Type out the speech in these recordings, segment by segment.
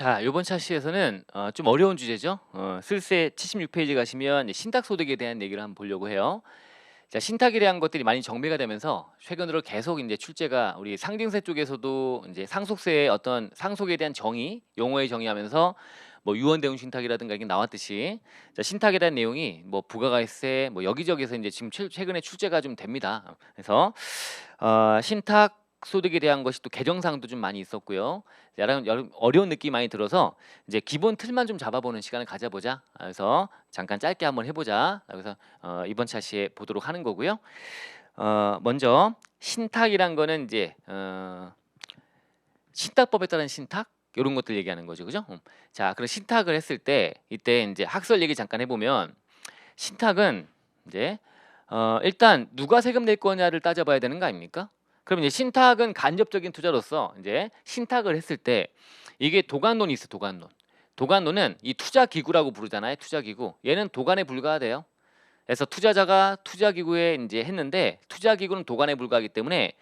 자, 이번 차시에서는 어, 좀 어려운 주제죠. 어, 슬세 76페이지 가시면 신탁 소득에 대한 얘기를 한번 보려고 해요. 자, 신탁에 대한 것들이 많이 정비가 되면서 최근 들어 계속 이제 출제가 우리 상징세 쪽에서도 이제 상속세의 어떤 상속에 대한 정의, 용어의 정의하면서 뭐 유언 대운 신탁이라든가 이게 나왔듯이 자, 신탁에 대한 내용이 뭐 부가가세 뭐 여기저기서 이제 지금 최, 최근에 출제가 좀 됩니다. 그래서 어, 신탁 소득에 대한 것이 또 개정사항도 좀 많이 있었고요. 여러, 여러 어려운 느낌이 많이 들어서 이제 기본 틀만 좀 잡아보는 시간을 가져보자. 그래서 잠깐 짧게 한번 해보자. 그래서 어, 이번 차시에 보도록 하는 거고요. 어, 먼저 신탁이란 거는 이제 어, 신탁법에 따른 신탁 이런 것들 얘기하는 거죠, 그죠? 음. 자, 그럼 신탁을 했을 때 이때 이제 학설 얘기 잠깐 해보면 신탁은 이제 어, 일단 누가 세금 낼 거냐를 따져봐야 되는 거 아닙니까? 그럼 이제 신탁은 간접적인 투자로서 이제 신탁을 했을 때 이게 도관론이 있어 도관론. 도관론은 이 투자 기구라고 부르잖아요. 투자 기구. 얘는 도관에 불과하대요. 그래서 투자자가 투자 기구에 이제 했는데 투자 기구는 도관에 불과하기 때문에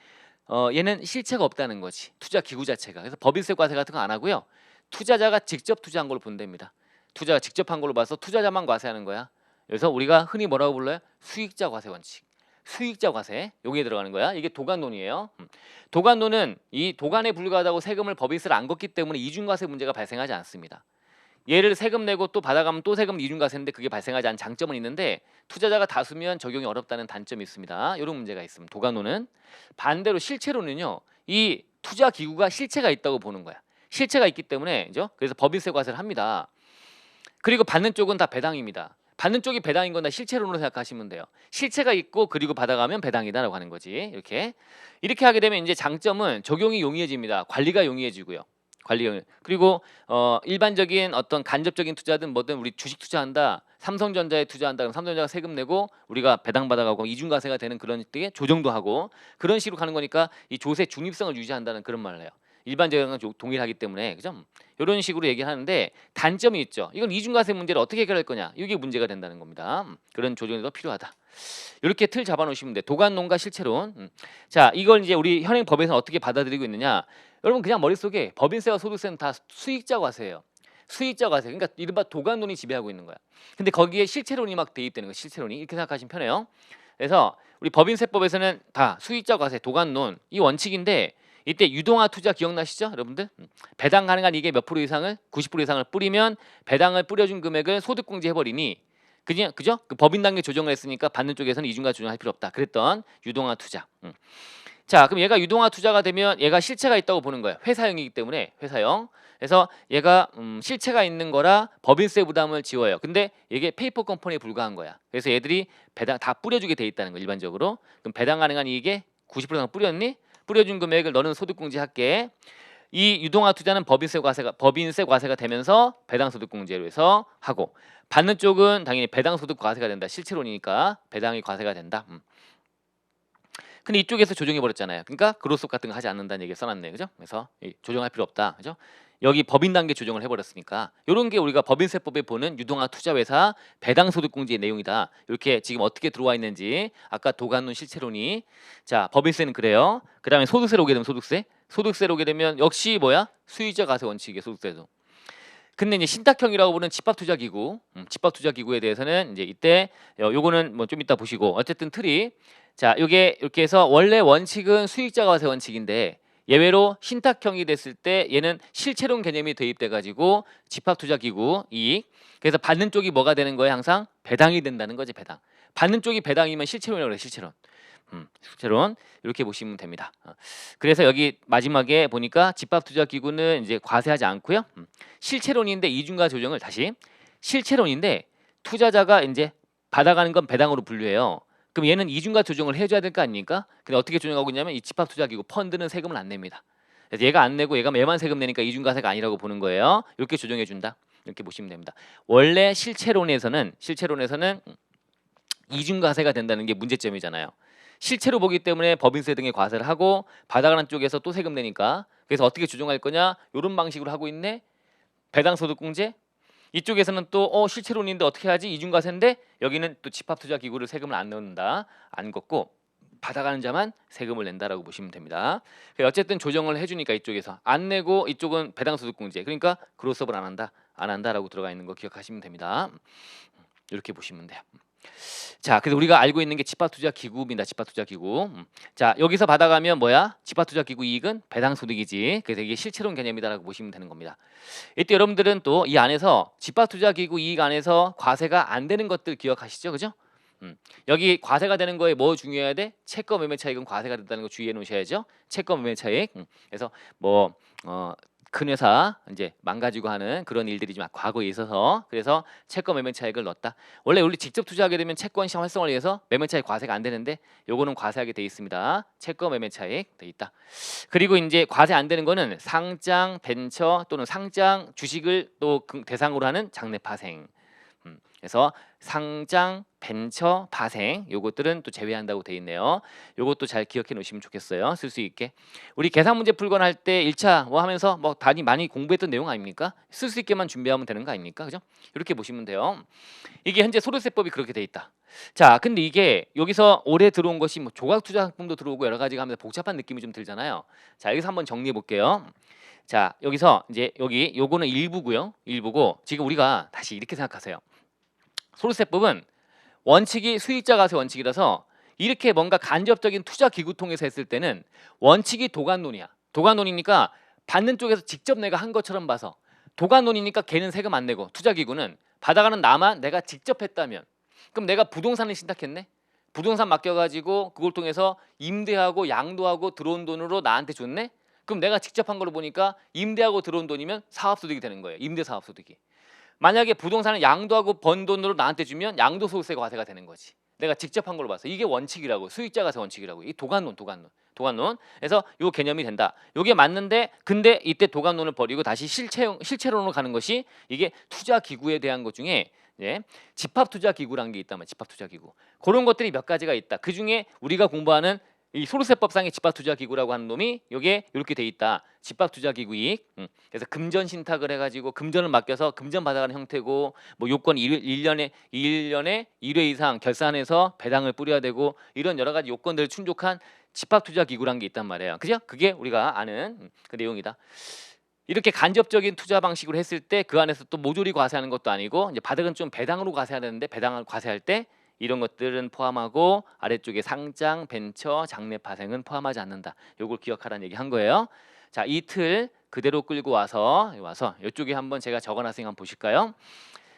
어 얘는 실체가 없다는 거지. 투자 기구 자체가. 그래서 법인세 과세 같은 거 안 하고요. 투자자가 직접 투자한 걸로 본답니다. 투자가 직접 한 걸로 봐서 투자자만 과세하는 거야. 그래서 우리가 흔히 뭐라고 불러요? 수익자 과세 원칙. 수익자 과세 여기에 들어가는 거야. 이게 도관론이에요. 음. 도관론은 이 도관에 불과하다고 세금을 법인세를 안 걷기 때문에 이중과세 문제가 발생하지 않습니다. 얘를 세금 내고 또 받아가면 또 세금 이중과세인데 그게 발생하지 않은 장점은 있는데 투자자가 다수면 적용이 어렵다는 단점이 있습니다. 이런 문제가 있습니다. 도관론은 반대로 실체로는요. 이 투자 기구가 실체가 있다고 보는 거야. 실체가 있기 때문에 그죠? 그래서 법인세 과세를 합니다. 그리고 받는 쪽은 다 배당입니다. 받는 쪽이 배당인 건다 실체론으로 생각하시면 돼요. 실체가 있고 그리고 받아가면 배당이다라고 하는 거지. 이렇게 이렇게 하게 되면 이제 장점은 적용이 용이해집니다. 관리가 용이해지고요. 용이- 그리고 어 일반적인 어떤 간접적인 투자든 뭐든 우리 주식 투자한다. 삼성전자에 투자한다. 그럼 삼성전자가 세금 내고 우리가 배당 받아가고 이중과세가 되는 그런 때 조정도 하고 그런 식으로 가는 거니까 이 조세 중립성을 유지한다는 그런 말을 해요. 일반적인 건 동일하기 때문에 그죠? 이런 식으로 얘기하는데 단점이 있죠. 이건 이중과세 문제를 어떻게 해결할 거냐? 이게 문제가 된다는 겁니다. 음, 그런 조정이 더 필요하다. 이렇게 틀 잡아놓으시면 돼. 도관론과 실체론. 음. 자, 이걸 이제 우리 현행 법에서 어떻게 받아들이고 있느냐? 여러분 그냥 머릿속에 법인세와 소득세는 다 수익자 과세예요. 수익자 과세. 그러니까 이른바 도관론이 지배하고 있는 거야. 근데 거기에 실체론이 막 대입되는 거야. 실체론이 이렇게 생각하시면 편해요. 그래서 우리 법인세법에서는 다 수익자 과세, 도관론 이 원칙인데 이때 유동화 투자 기억나시죠, 여러분들? 음. 배당 가능한 이게 몇 프로 이상을 90% 이상을 뿌리면 배당을 뿌려준 금액을 소득공제 해버리니 그냥 그죠? 그 법인 단계 조정을 했으니까 받는 쪽에서는 이중과 조정할 필요 없다. 그랬던 유동화 투자. 음. 자, 그럼 얘가 유동화 투자가 되면 얘가 실체가 있다고 보는 거예요. 회사형이기 때문에 회사형. 그래서 얘가 음, 실체가 있는 거라 법인세 부담을 지워요. 근데 이게 페이퍼 컴퍼니에 불과한 거야. 그래서 얘들이 배당 다 뿌려주게 돼 있다는 거 일반적으로. 그럼 배당 가능한 이익에 90% 이상 뿌렸니? 뿌려준 금액을 너는 소득공제할게. 이 유동화 투자는 법인세 과세가 법인세 과세가 되면서 배당 소득 공제로 해서 하고 받는 쪽은 당연히 배당 소득 과세가 된다. 실체론이니까 배당이 과세가 된다. 음. 근데 이쪽에서 조정해 버렸잖아요. 그러니까 그로속 같은 거 하지 않는다는 얘기 써놨네, 그죠? 그래서 이 조정할 필요 없다, 그죠? 여기 법인 단계 조정을 해버렸으니까 이런 게 우리가 법인세법에 보는 유동화 투자회사 배당 소득 공제의 내용이다. 이렇게 지금 어떻게 들어와 있는지 아까 도관론 실체론이 자 법인세는 그래요. 그 다음에 소득세로 오게 되면 소득세, 소득세로 오게 되면 역시 뭐야 수익자 과세 원칙이에요 소득세도. 근데 이제 신탁형이라고 부르는 집합투자기구, 음, 집합투자기구에 대해서는 이제 이때 요- 요거는 뭐 좀 이따 보시고 어쨌든 틀이 자 요게 이렇게 해서 원래 원칙은 수익자 과세 원칙인데 예외로 신탁형이 됐을 때 얘는 실체론 개념이 대입돼 가지고 집합투자기구 이익. 그래서 받는 쪽이 뭐가 되는 거예요? 항상 배당이 된다는 거지 배당. 받는 쪽이 배당이면 실체론이라고 그래 실체론. 음, 실체론. 이렇게 보시면 됩니다. 어. 그래서 여기 마지막에 보니까 집합투자기구는 이제 과세하지 않고요. 음, 실체론인데 이중과 조정을 다시. 실체론인데 투자자가 이제 받아가는 건 배당으로 분류해요. 그럼 얘는 이중과 조정을 해줘야 될 거 아닙니까? 근데 어떻게 조정하고 있냐면 이 집합투자기구 펀드는 세금을 안 냅니다. 얘가 안 내고 얘가 얘만 세금 내니까 이중과세가 아니라고 보는 거예요. 이렇게 조정해 준다. 이렇게 보시면 됩니다. 원래 실체론에서는 실체론에서는 이중과세가 된다는 게 문제점이잖아요. 실체로 보기 때문에 법인세 등의 과세를 하고 받아가는 쪽에서 또 세금 내니까 그래서 어떻게 조정할 거냐 이런 방식으로 하고 있네. 배당소득공제 이쪽에서는 또 어 실체론인데 어떻게 하지 이중과세인데 여기는 또 집합투자 기구를 세금을 안 넣는다 안 걷고 받아가는 자만 세금을 낸다라고 보시면 됩니다. 그러니까 어쨌든 조정을 해주니까 이쪽에서 안 내고 이쪽은 배당소득공제 그러니까 그로스업을 안 한다 안 한다라고 들어가 있는 거 기억하시면 됩니다. 이렇게 보시면 돼요. 자, 그래서 우리가 알고 있는 게 집합투자기구입니다. 집합투자기구. 음. 자, 여기서 받아가면 뭐야? 집합투자기구 이익은 배당소득이지. 그래서 이게 실체론 개념이다라고 보시면 되는 겁니다. 이때 여러분들은 또 이 안에서 집합투자기구 이익 안에서 과세가 안 되는 것들 기억하시죠, 그죠? 음. 여기 과세가 되는 거에 뭐 중요해야 돼? 채권 매매 차익은 과세가 된다는 거 주의해 놓으셔야죠. 채권 매매 차익. 음. 그래서 뭐 어, 큰 회사 이제 망가지고 하는 그런 일들이 좀 과거에 있어서 그래서 채권 매매 차익을 넣었다. 원래 우리 직접 투자하게 되면 채권 시장 활성화를 위해서 매매 차익 과세가 안 되는데 요거는 과세하게 돼 있습니다. 채권 매매 차익 돼 있다. 그리고 이제 과세 안 되는 거는 상장 벤처 또는 상장 주식을 또그 대상으로 하는 장내 파생. 음, 그래서 상장, 벤처, 파생 요것들은 또 제외한다고 돼 있네요. 요것도 잘 기억해 놓으시면 좋겠어요. 쓸 수 있게. 우리 계산 문제 풀거나 할 때 1차 뭐 하면서 뭐 많이 많이 공부했던 내용 아닙니까? 쓸 수 있게만 준비하면 되는 거 아닙니까? 그죠? 이렇게 보시면 돼요. 이게 현재 소득세법이 그렇게 돼 있다. 자, 근데 이게 여기서 올해 들어온 것이 뭐 조각 투자 상품도 들어오고 여러 가지가 하면서 복잡한 느낌이 좀 들잖아요. 자, 여기서 한번 정리해 볼게요. 자, 여기서 이제 여기 요거는 일부고요. 일부고 지금 우리가 다시 이렇게 생각하세요. 소득세법은 원칙이 수익자 가세 원칙이라서 이렇게 뭔가 간접적인 투자 기구 통해서 했을 때는 원칙이 도관론이야. 도관론이니까 받는 쪽에서 직접 내가 한 것처럼 봐서 도관론이니까 걔는 세금 안 내고 투자 기구는 받아가는 나만 내가 직접 했다면 그럼 내가 부동산을 신탁했네. 부동산 맡겨가지고 그걸 통해서 임대하고 양도하고 들어온 돈으로 나한테 줬네. 그럼 내가 직접 한 걸로 보니까 임대하고 들어온 돈이면 사업소득이 되는 거예요. 임대 사업소득이. 만약에 부동산을 양도하고 번 돈으로 나한테 주면 양도소득세 과세가 되는 거지. 내가 직접 한 걸로 봤어. 이게 원칙이라고 수익자 가세 원칙이라고. 이 도관론, 도관론, 도관론. 그래서 요 개념이 된다. 요게 맞는데 근데 이때 도관론을 버리고 다시 실체 실체론으로 가는 것이 이게 투자 기구에 대한 것 중에 예, 집합 투자 기구라는 게 있다면 집합 투자 기구. 그런 것들이 몇 가지가 있다. 그 중에 우리가 공부하는 이 소득세법상의 집합투자기구라고 하는 놈이 이게 이렇게 돼 있다. 집합투자기구 이익. 음. 그래서 금전 신탁을 해가지고 금전을 맡겨서 금전 받아가는 형태고 뭐 요건 일 1년에 1년에 1회 이상 결산해서 배당을 뿌려야 되고 이런 여러 가지 요건들을 충족한 집합투자기구라는 게 있단 말이에요. 그죠? 그게 우리가 아는 음, 그 내용이다. 이렇게 간접적인 투자 방식으로 했을 때 그 안에서 또 모조리 과세하는 것도 아니고 이제 바닥은 좀 배당으로 과세해야 되는데 배당을 과세할 때 이런 것들은 포함하고 아래쪽에 상장, 벤처, 장내 파생은 포함하지 않는다. 요걸 기억하라는 얘기 한 거예요. 자, 이 틀 그대로 끌고 와서 와서 이쪽에 한번 제가 적어놨으니 한번 보실까요?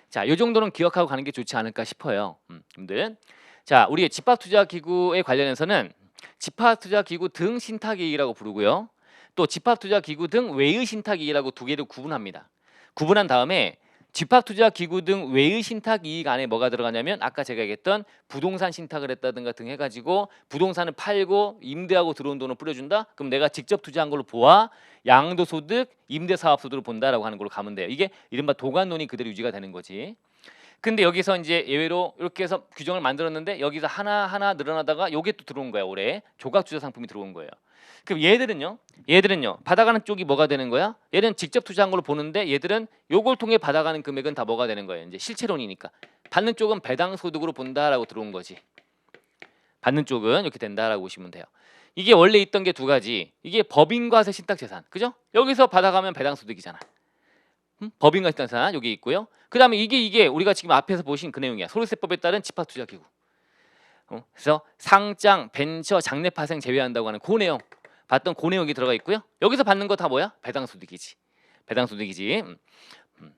자, 요 정도는 기억하고 가는 게 좋지 않을까 싶어요. 음, 여러분들. 자, 우리의 집합 투자 기구에 관련해서는 집합 투자 기구 등 신탁이익이라고 부르고요. 또 집합 투자 기구 등 외의 신탁이익이라고 두 개를 구분합니다. 구분한 다음에 집합투자기구 등 외의 신탁 이익 안에 뭐가 들어가냐면 아까 제가 얘기했던 부동산 신탁을 했다든가 등 해가지고 부동산을 팔고 임대하고 들어온 돈을 뿌려준다. 그럼 내가 직접 투자한 걸로 보아 양도소득, 임대사업소득을 본다라고 하는 걸로 가면 돼요. 이게 이른바 도관론이 그대로 유지가 되는 거지. 근데 여기서 이제 예외로 이렇게 해서 규정을 만들었는데 여기서 하나 하나 늘어나다가 요게 또 들어온 거야 올해 조각 투자 상품이 들어온 거예요. 그럼 얘들은요, 얘들은요 받아가는 쪽이 뭐가 되는 거야? 얘는 직접 투자한 걸로 보는데 얘들은 요걸 통해 받아가는 금액은 다 뭐가 되는 거예요? 이제 실체론이니까 받는 쪽은 배당 소득으로 본다라고 들어온 거지. 받는 쪽은 이렇게 된다라고 보시면 돼요. 이게 원래 있던 게 두 가지. 이게 법인과세 신탁재산, 그죠? 여기서 받아가면 배당 소득이잖아. 음? 법인과 신탁재산 여기 있고요. 그다음에 이게 이게 우리가 지금 앞에서 보신 그 내용이야. 소득세법에 따른 집합투자기구. 어? 그래서 상장, 벤처, 장내 파생 제외한다고 하는 그 내용. 봤던 그 내용이 들어가 있고요. 여기서 받는 거 다 뭐야? 배당 소득이지. 배당 소득이지. 음, 음.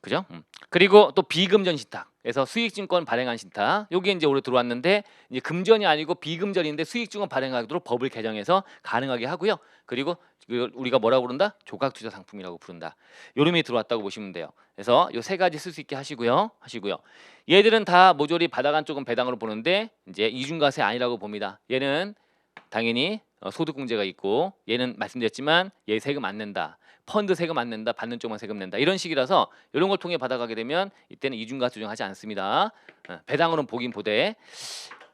그죠? 음. 그리고 또 비금전 신탁에서 수익증권 발행한 신탁. 여기 이제 올해 들어왔는데 이제 금전이 아니고 비금전인데 수익증권 발행하도록 법을 개정해서 가능하게 하고요. 그리고 이걸 우리가 뭐라고 부른다? 조각 투자 상품이라고 부른다. 요름이 들어왔다고 보시면 돼요. 그래서 요 세 가지 쓸 수 있게 하시고요. 하시고요. 얘들은 다 모조리 받아간 쪽은 배당으로 보는데 이제 이중과세 아니라고 봅니다. 얘는 당연히 어, 소득공제가 있고 얘는 말씀드렸지만 얘 세금 안 낸다. 펀드 세금 안 낸다. 받는 쪽만 세금 낸다. 이런 식이라서 이런 걸 통해 받아가게 되면 이때는 이중과세 조정하지 않습니다. 어, 배당으로는 보긴 보되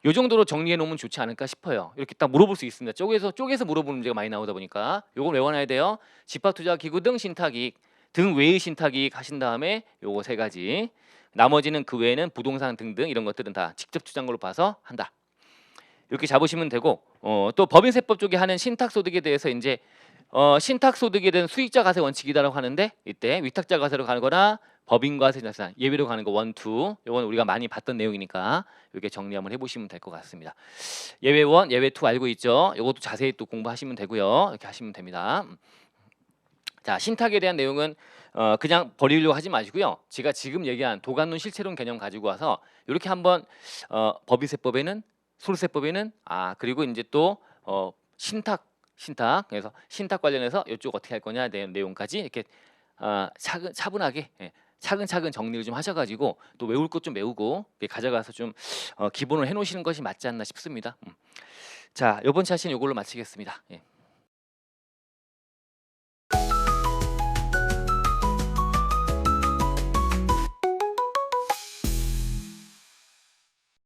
요 정도로 정리해 놓으면 좋지 않을까 싶어요. 이렇게 딱 물어볼 수 있습니다. 쪼개서 쪼개서 물어보는 문제가 많이 나오다 보니까 요걸 외워놔야 돼요. 집합투자 기구 등 신탁이익 등 외의 신탁이익 하신 다음에 요거 세 가지. 나머지는 그 외에는 부동산 등등 이런 것들은 다 직접 투자한 걸로 봐서 한다. 이렇게 잡으시면 되고 어, 또 법인세법 쪽에 하는 신탁소득에 대해서 이제 어, 신탁소득에 대한 수익자 과세 원칙이다라고 하는데 이때 위탁자 과세로 가거나 법인과세 자산 예외로 가는 거 원투 이건 우리가 많이 봤던 내용이니까 이렇게 정리 한번 해보시면 될 것 같습니다. 예외 원, 예외 투 알고 있죠? 이것도 자세히 또 공부하시면 되고요. 이렇게 하시면 됩니다. 자 신탁에 대한 내용은 어, 그냥 버리려고 하지 마시고요. 제가 지금 얘기한 도관론 실체론 개념 가지고 와서 이렇게 한번 어, 법인세법에는 소득세법에는 아 그리고 이제 또 어, 신탁 신탁 그래서 신탁 관련해서 이쪽 어떻게 할 거냐 내 내용까지 이렇게 어, 차근 차분하게 예, 차근차근 정리를 좀 하셔가지고 또 외울 것 좀 외우고 가져가서 좀 어, 기본을 해놓으시는 것이 맞지 않나 싶습니다. 음. 자 이번 차시는 이걸로 마치겠습니다. 예.